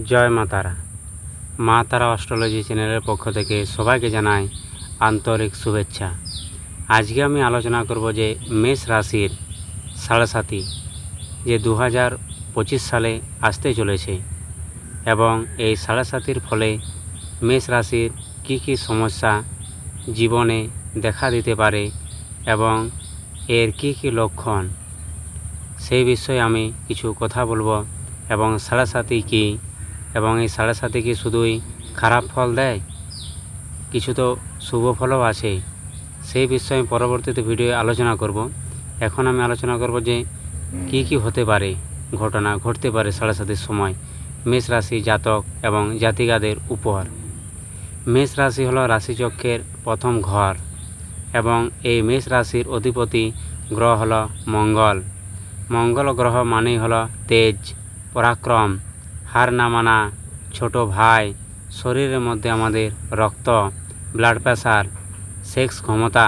জয় মা তারা। মা তারা অস্ট্রোলজি চ্যানেলের পক্ষ থেকে সবাইকে জানাই আন্তরিক শুভেচ্ছা। আজকে আমি আলোচনা করব যে মেষ রাশির সাড়ে সাথী যে দু পঁচিশ সালে আসতে চলেছে এবং এই সাড়ে সাতির ফলে মেষ রাশির কী কী সমস্যা জীবনে দেখা দিতে পারে এবং এর কী কী লক্ষণ, সেই বিষয়ে আমি কিছু কথা বলব এবং সাড়ে সাথী কী এবং এই সাড়ে সাথে কি শুধুই খারাপ ফল দেয়? কিছু তো শুভ ফলও আছে। সেই বিষয়ে আমি পরবর্তীতে ভিডিও আলোচনা করব। এখন আমি আলোচনা করব যে কি কি হতে পারে, ঘটনা ঘটতে পারে সাড়ে সাতের সময়। মেষ রাশি জাতক এবং জাতিকাদের উপর মেষ রাশি হলো রাশিচক্রের প্রথম ঘর এবং এই মেষ রাশির অধিপতি গ্রহ হলো মঙ্গল। মঙ্গল গ্রহ মানেই হলো তেজ, পরাক্রম হার না মানা, ছোট ভাই, শরীরের মধ্যে আমাদের রক্ত ব্লাড প্রেশার সেক্স ক্ষমতা,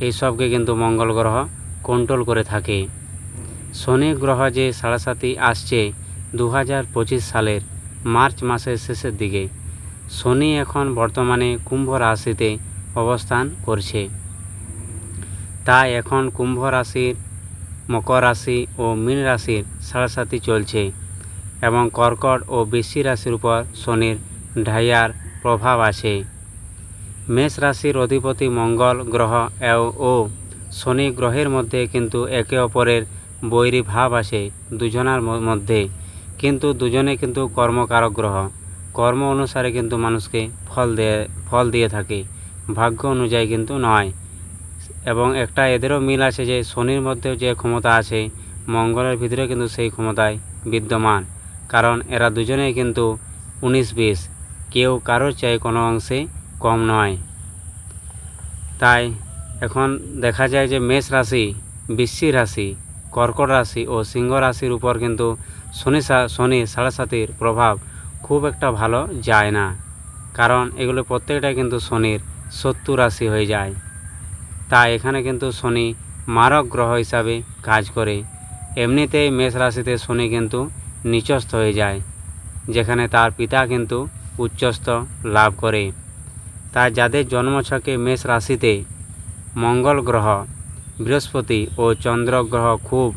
এইসবকে কিন্তু মঙ্গল গ্রহ কন্ট্রোল করে থাকে। শনি গ্রহ যে সাড়ে আসছে দু হাজার পঁচিশ সালের মার্চ মাসের শেষের দিকে। শনি এখন বর্তমানে কুম্ভ রাশিতে অবস্থান করছে। তাই এখন কুম্ভ রাশির, মকর রাশি ও মীন রাশির সাড়ে চলছে। এবং কর্কট ও বৃশ্চিক রাশির উপর শনির ঢাইয়ার প্রভাব আছে। মেষ রাশির অধিপতি মঙ্গল গ্রহ ও শনি গ্রহের মধ্যে কিন্তু একে অপরের বৈরী ভাব আছে দুজনার মধ্যে। কিন্তু দুজনে কিন্তু কর্মকারক গ্রহ। কর্ম অনুসারে কিন্তু মানুষকে ফল দিয়ে ফল দিয়ে থাকে। ভাগ্য অনুযায়ী কিন্তু নয়। এবং একটা এদেরও মিল আছে যে শনির মধ্যেও যে ক্ষমতা আছে, মঙ্গলের ভিতরে কিন্তু সেই ক্ষমতায় বিদ্যমান। কারণ এরা দুজনেই কিন্তু উনিশ বিশ। কেউ কারোর চাই কোনো অংশে কম নয়। তাই এখন দেখা যায় যে মেষ রাশি, বৃশ্চিক রাশি, কর্কট রাশি ও সিংহ রাশির উপর কিন্তু শনি শনি সাড়ে সাতির প্রভাব খুব একটা ভালো যায় না। কারণ এগুলো প্রত্যেকটাই কিন্তু শনির শত্রু রাশি হয়ে যায়। তাই এখানে কিন্তু শনি মারক গ্রহ হিসাবে কাজ করে। এমনিতেই মেষ রাশিতে শনি কিন্তু নিচস্থ হয়ে যায়, যেখানে তার পিতা কিন্তু উচ্চস্থ লাভ করে। তাই যাদের জন্মছকে মেষ রাশিতে মঙ্গল গ্রহ, বৃহস্পতি ও চন্দ্র গ্রহ খুব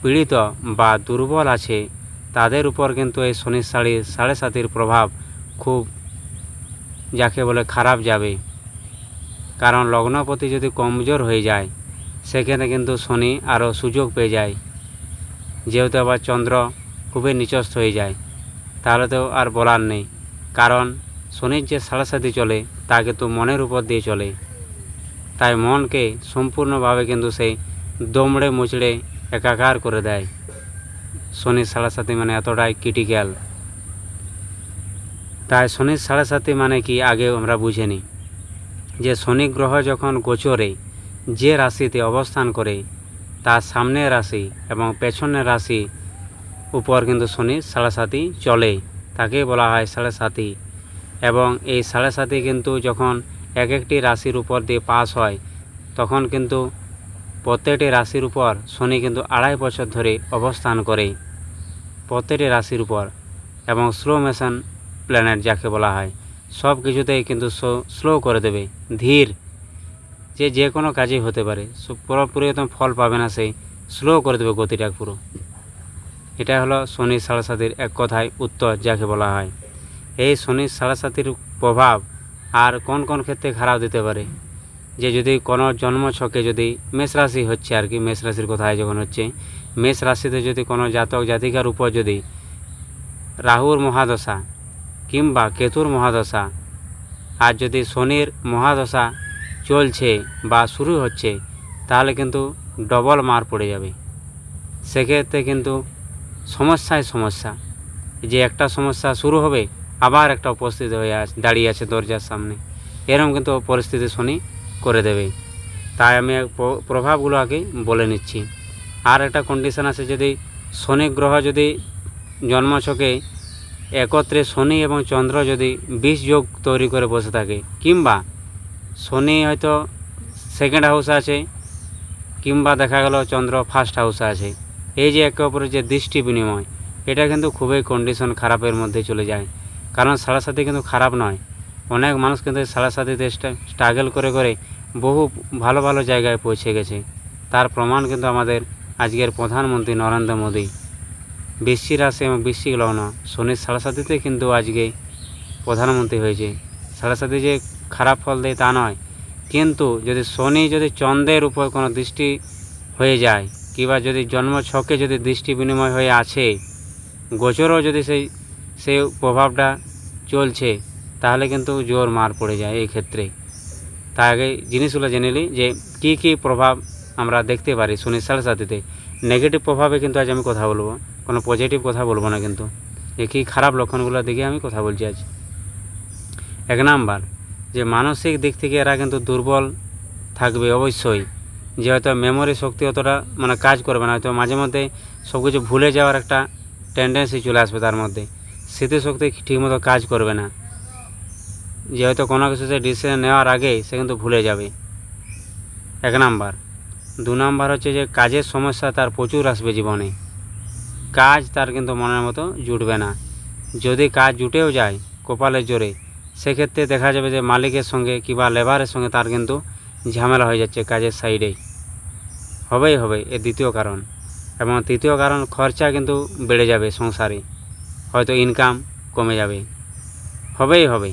পীড়িত বা দুর্বল আছে, তাদের উপর কিন্তু এই শনির সাড়ি সাড়ে সাতির প্রভাব খুব যাকে বলে খারাপ যাবে। কারণ লগ্নপতি যদি কমজোর হয়ে যায়, সেখানে কিন্তু শনি আরও সুযোগ পেয়ে যায়। যেহেতু আবার চন্দ্র খুবই নিচস্থ হয়ে যায়। তাহলে তো আর বলার নেই। কারণ শনির যে সাড়ে চলে, তা কিন্তু মনের উপর দিয়ে চলে। তাই মনকে সম্পূর্ণভাবে কিন্তু সেই দমড়ে মুচড়ে একাকার করে দেয়। শনির সাড়ে সাথে মানে এতটাই ক্রিটিক্যাল তাই শনির সাড়ে সাথে মানে কি আগেও আমরা বুঝে নিই। যে শনি গ্রহ যখন গোচরে যে রাশিতে অবস্থান করে, তার সামনের রাশি এবং পেছনের রাশি উপর কিন্তু শনি, সাড়ে চলে তাকে বলা হয় সাড়ে এবং এই সাড়ে কিন্তু যখন এক একটি রাশির উপর দিয়ে পাস হয়, তখন কিন্তু প্রত্যেকটি রাশির উপর শনি কিন্তু আড়াই বছর ধরে অবস্থান করে প্রত্যেকটি রাশির উপর এবং স্লো মেশন প্ল্যানেট যাকে বলা হয়, সব কিছুতেই কিন্তু স্লো করে দেবে, ধীর। যে যে কোনো কাজই হতে পারে পুরোপুরি একদম ফল পাবে না সেই স্লো করে দেবে গতিটা পুরো। এটা হলো শনি সাড়ে সাতির এক কথায় উত্তর যাকে বলা হয়। এই শনি সাড়ে সাতির প্রভাব আর কোন কোন ক্ষেত্রে খারাপ দিতে পারে? যে যদি কোনো জন্ম ছকে যদি মেষ রাশি হচ্ছে আর কি, মেষ রাশির কথায় যখন হচ্ছে, মেষ রাশিতে যদি কোনো জাতক জাতিকার উপর যদি রাহুর মহাদশা কিংবা কেতুর মহাদশা আর যদি শনির মহাদশা চলছে বা শুরু হচ্ছে, তাহলে কিন্তু ডবল মার পড়ে যাবে। সেক্ষেত্রে কিন্তু সমস্যায় সমস্যা। যে একটা সমস্যা শুরু হবে, আবার একটা উপস্থিত হয়ে আস দাঁড়িয়ে আছে দরজার সামনে। এরকম কিন্তু পরিস্থিতি শনি করে দেবে। তাই আমি প্রভাবগুলো আগে বলে নিচ্ছি। আর একটা কন্ডিশন আছে যদি শনি গ্রহ যদি জন্মছকে একত্রে শনি এবং চন্দ্র যদি বিষ যোগ তৈরি করে বসে থাকে, কিংবা শনি হয়তো সেকেন্ড হাউসে আছে, কিংবা দেখা গেল চন্দ্র ফার্স্ট হাউসে আছে এই যে একে অপরের যে দৃষ্টি বিনিময়, এটা কিন্তু খুবই কন্ডিশন খারাপের মধ্যে চলে যায়। কারণ সাড়ে কিন্তু খারাপ নয়। অনেক মানুষ কিন্তু সাড়ে সাথীতে স্ট্রাগল করে করে বহু ভালো ভালো জায়গায় পৌঁছে গেছে। তার প্রমাণ কিন্তু আমাদের আজকের প্রধানমন্ত্রী নরেন্দ্র মোদী। বৃশ্চিক রাশি এবং বৃশ্চিক লগ্ন, শনির সাড়ে কিন্তু আজকে প্রধানমন্ত্রী হয়েছে। সাড়ে যে খারাপ ফল দেয় তা নয়। কিন্তু যদি শনি, যদি চন্দ্রের উপর কোনো দৃষ্টি হয়ে যায় কিংবা যদি জন্ম ছকে যদি দৃষ্টি বিনিময় হয়ে আছে, গোচরও যদি সেই সেই প্রভাবটা চলছে, তাহলে কিন্তু জোর মার পড়ে যায় এই ক্ষেত্রে। তার আগে জিনিসগুলো জেনে নিই যে কী কী প্রভাব আমরা দেখতে পারি সাড়ে সাথীতে। নেগেটিভ প্রভাবে কিন্তু আজ আমি কথা বলব, কোনো পজিটিভ কথা বলব না কিন্তু। যে কী খারাপ লক্ষণগুলো দিকে আমি কথা বলছি আজ। এক নাম্বার, যে মানসিক দিক থেকে এরা কিন্তু দুর্বল থাকবে অবশ্যই। যে হয়তো মেমোরি শক্তি অতটা মানে কাজ করবে না হয়তো মাঝে মধ্যে সব কিছু ভুলে যাওয়ার একটা টেন্ডেন্সি চলে আসবে তার মধ্যে। স্মৃতিশক্তি ঠিকমতো কাজ করবে না। যে হয়তো কোনো কিছু সে ডিসিশন নেওয়ার আগেই সে কিন্তু ভুলে যাবে। এক নাম্বার। দু নাম্বার হচ্ছে যে কাজের সমস্যা তার প্রচুর আসবে জীবনে। কাজ তার কিন্তু মনের মতো জুটবে না। যদি কাজ জুটেও যায় কপালের জোরে, সেক্ষেত্রে দেখা যাবে যে মালিকের সঙ্গে কিংবা লেবারের সঙ্গে তার কিন্তু ঝামেলা হয়ে যাচ্ছে কাজের সাইডেই। হবেই হবে এর দ্বিতীয় কারণ। এবং তৃতীয় কারণ, খরচা কিন্তু বেড়ে যাবে সংসারে। হয়তো ইনকাম কমে যাবে। হবেই হবে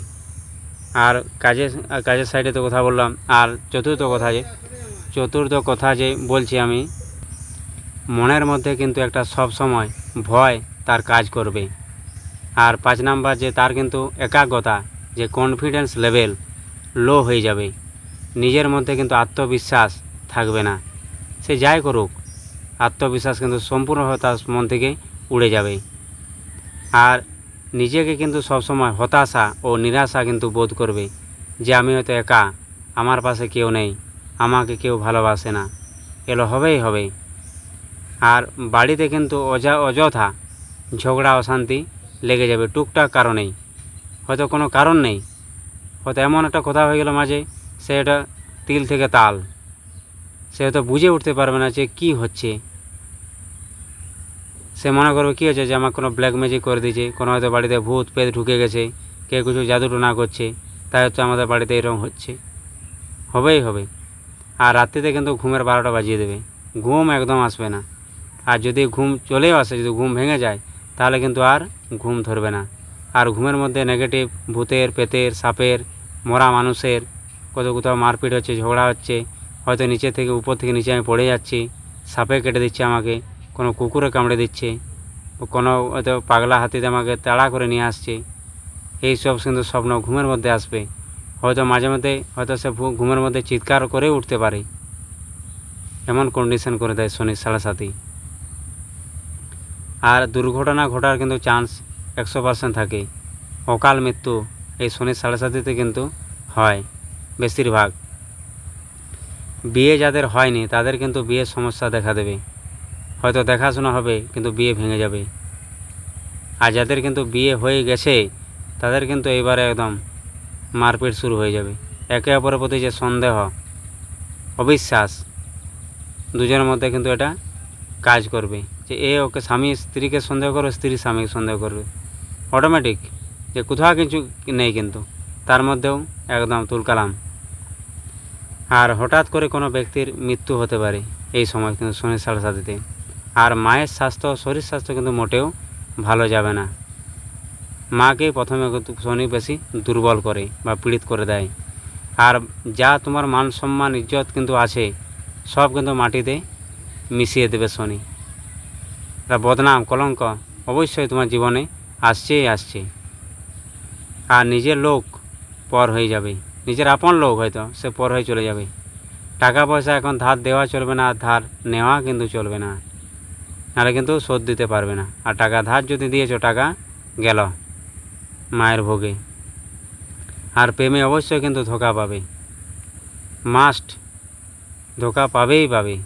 আর কাজের কাজের সাইডে তো কথা বললাম। আর চতুর্থ কথা যে, চতুর্থ কথা যে বলছি আমি, মনের মধ্যে কিন্তু একটা সব সময় ভয় তার কাজ করবে। আর পাঁচ নাম্বার যে তার কিন্তু একাগ্রতা, যে কনফিডেন্স লেভেল লো হয়ে যাবে। নিজের মধ্যে কিন্তু আত্মবিশ্বাস থাকবে না। সে যাই করুক, আত্মবিশ্বাস কিন্তু সম্পূর্ণভাবে তার মন থেকে উড়ে যাবে। আর নিজেকে কিন্তু সবসময় হতাশা ও নিরাশা কিন্তু বোধ করবে যে আমি হয়তো একা, আমার পাশে কেউ নেই, আমাকে কেউ ভালোবাসে না। এলো হবেই হবে। আর বাড়িতে কিন্তু অযা অযথা ঝগড়া অশান্তি লেগে যাবে টুকটাক কারণেই। হয়তো কোনো কারণ নেই, হয়তো এমন একটা কথা হয়ে গেল মাঝে সে এটা তিল থেকে তাল। সে হয়তো বুঝে উঠতে পারবে না যে কী হচ্ছে। সে মনে করবে, কী হচ্ছে যে আমার কোনো ব্ল্যাক ম্যাজিক করে দিয়েছে? কোনো হয়তো বাড়িতে ভূত পেট ঢুকে গেছে, কেউ কিছু জাদুটোনা করছে, তাই হচ্ছে আমাদের বাড়িতে এরকম হচ্ছে। হবেই হবে। আর রাত্রিতে কিন্তু ঘুমের বারোটা বাজিয়ে দেবে। ঘুম একদম আসবে না। আর যদি ঘুম চলেও আসে, যদি ঘুম ভেঙে যায়, তাহলে কিন্তু আর ঘুম ধরবে না। আর ঘুমের মধ্যে নেগেটিভ ভূতের পেতের সাপের, মরা মানুষের কত কোথাও মারপিট হচ্ছে, ঝগড়া হচ্ছে, হয়তো নিচে থেকে, উপর থেকে নিচে আমি পড়ে যাচ্ছি, সাপে কেটে দিচ্ছে আমাকে, কোনো কুকুরে কামড়ে দিচ্ছে, কোনো হয়তো পাগলা হাতিতে আমাকে তাড়া করে নিয়ে আসছে। এই সব কিন্তু স্বপ্ন ঘুমের মধ্যে আসবে। হয়তো মাঝে মধ্যে, হয়তো সে ঘুমের মধ্যে চিৎকার করে উঠতে পারে। এমন কন্ডিশন করে দেয় শনির সাড়ে আর দুর্ঘটনা ঘটার কিন্তু চান্স একশো পার্সেন্ট থাকে। অকাল মৃত্যু এই শনির সাড়ে সাথীতে কিন্তু হয়। বেশিরভাগ। বিয়ে যাদের হয়নি, তাদের কিন্তু বিয়ের সমস্যা দেখা দেবে। হয়তো দেখাশোনা হবে, কিন্তু বিয়ে ভেঙে যাবে। আর যাদের কিন্তু বিয়ে হয়ে গেছে, তাদের কিন্তু এবারে একদম মারপিট শুরু হয়ে যাবে। একে অপরের প্রতি যে সন্দেহ, অবিশ্বাস, দুজনের মধ্যে কিন্তু এটা কাজ করবে। যে এ ওকে স্বামী স্ত্রীকে সন্দেহ করবে, স্ত্রী স্বামীকে সন্দেহ করবে। অটোমেটিক যে কোথাও কিছু নেই কিন্তু, তার মধ্যেও একদম তুলকালাম। আর হঠাৎ করে কোনো ব্যক্তির মৃত্যু হতে পারে, এই সময় কিন্তু শনির সাড়ে সাথীতে আর মায়ের স্বাস্থ্য, শরীর স্বাস্থ্য কিন্তু মোটেও ভালো যাবে না। মাকে প্রথমে কিন্তু শনি বেশি দুর্বল করে বা পীড়িত করে দেয়। আর যা তোমার মান সম্মান, ইজ্জত কিন্তু আছে, সব কিন্তু মাটিতে মিশিয়ে দেবে শনি। এটা বদনাম, কলঙ্ক অবশ্যই তোমার জীবনে আসছেই আসছে। আর নিজের লোক পর হয়ে যাবে। নিজের আপন লোক হয়তো, সে পর হয়ে চলে যাবে। টাকা পয়সা এখন ধার দেওয়া চলবে না আর ধার নেওয়া কিন্তু চলবে না। নাহলে কিন্তু শোধ দিতে পারবে না। আর টাকা ধার যদি দিয়েছ, টাকা গেল মায়ের ভোগে। আর প্রেমে অবশ্যই কিন্তু ধোকা পাবে। মাস্ট ধোকা পাবেই পাবে।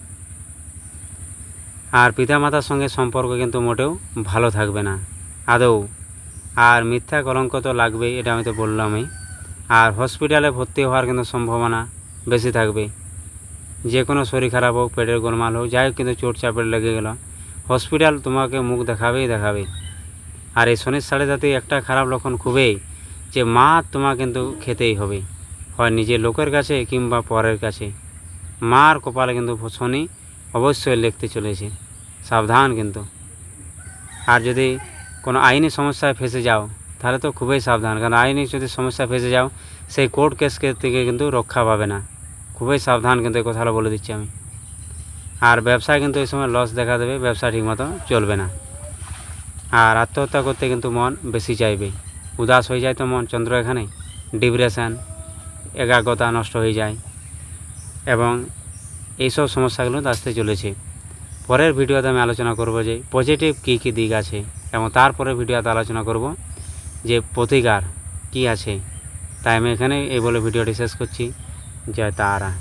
আর পিতামাতার সঙ্গে সম্পর্ক কিন্তু মোটেও ভালো থাকবে না। আদৌ। আর মিথ্যা কলঙ্ক তো লাগবেই, এটা আমি তো বললামই। আর হসপিটালে ভর্তি হওয়ার কিন্তু সম্ভাবনা বেশি থাকবে। যে কোনো শরীর খারাপ হোক, পেটের গোলমাল হোক, যাই হোক কিন্তু চোট চাপের লেগে গেল। হসপিটাল তোমাকে মুখ দেখাবেই দেখাবে। আর এই শনির সাড়ে সাথে একটা খারাপ লক্ষণ খুবই, যে মা তোমার কিন্তু খেতেই হবে। হয় নিজের লোকের কাছে কিংবা পরের কাছে। মার কপালে কিন্তু শনি অবশ্যই লিখতে চলেছে। সাবধান কিন্তু। আর যদি কোনো আইনি সমস্যায় ফেসে যাও তাহলে তো খুবই সাবধান। কারণ আইনি যদি সমস্যা ফেসে যাও, সেই কোর্ট কেস থেকে কিন্তু রক্ষা পাবে না। খুবই সাবধান কিন্তু এই কথাটা বলে দিচ্ছি আমি। আর ব্যবসা কিন্তু এই সময় লস দেখা দেবে, ব্যবসা ঠিকমতো চলবে না। আর আত্মহত্যা করতে কিন্তু মন বেশি চাইবে। উদাস হয়ে যায় তো মন, চন্দ্র এখানে। ডিপ্রেশন, একাগ্রতা নষ্ট হয়ে যায়। এবং এইসব সমস্যাগুলো আসতে চলেছে। পরের ভিডিওতে আমি আলোচনা করব যে পজিটিভ কী কী দিক আছে এবং তারপরে ভিডিওতে আলোচনা করব যে প্রতিকার কি আছে তাই আমি এখানে এই বলে ভিডিওটি শেষ করছি। জয় তারা।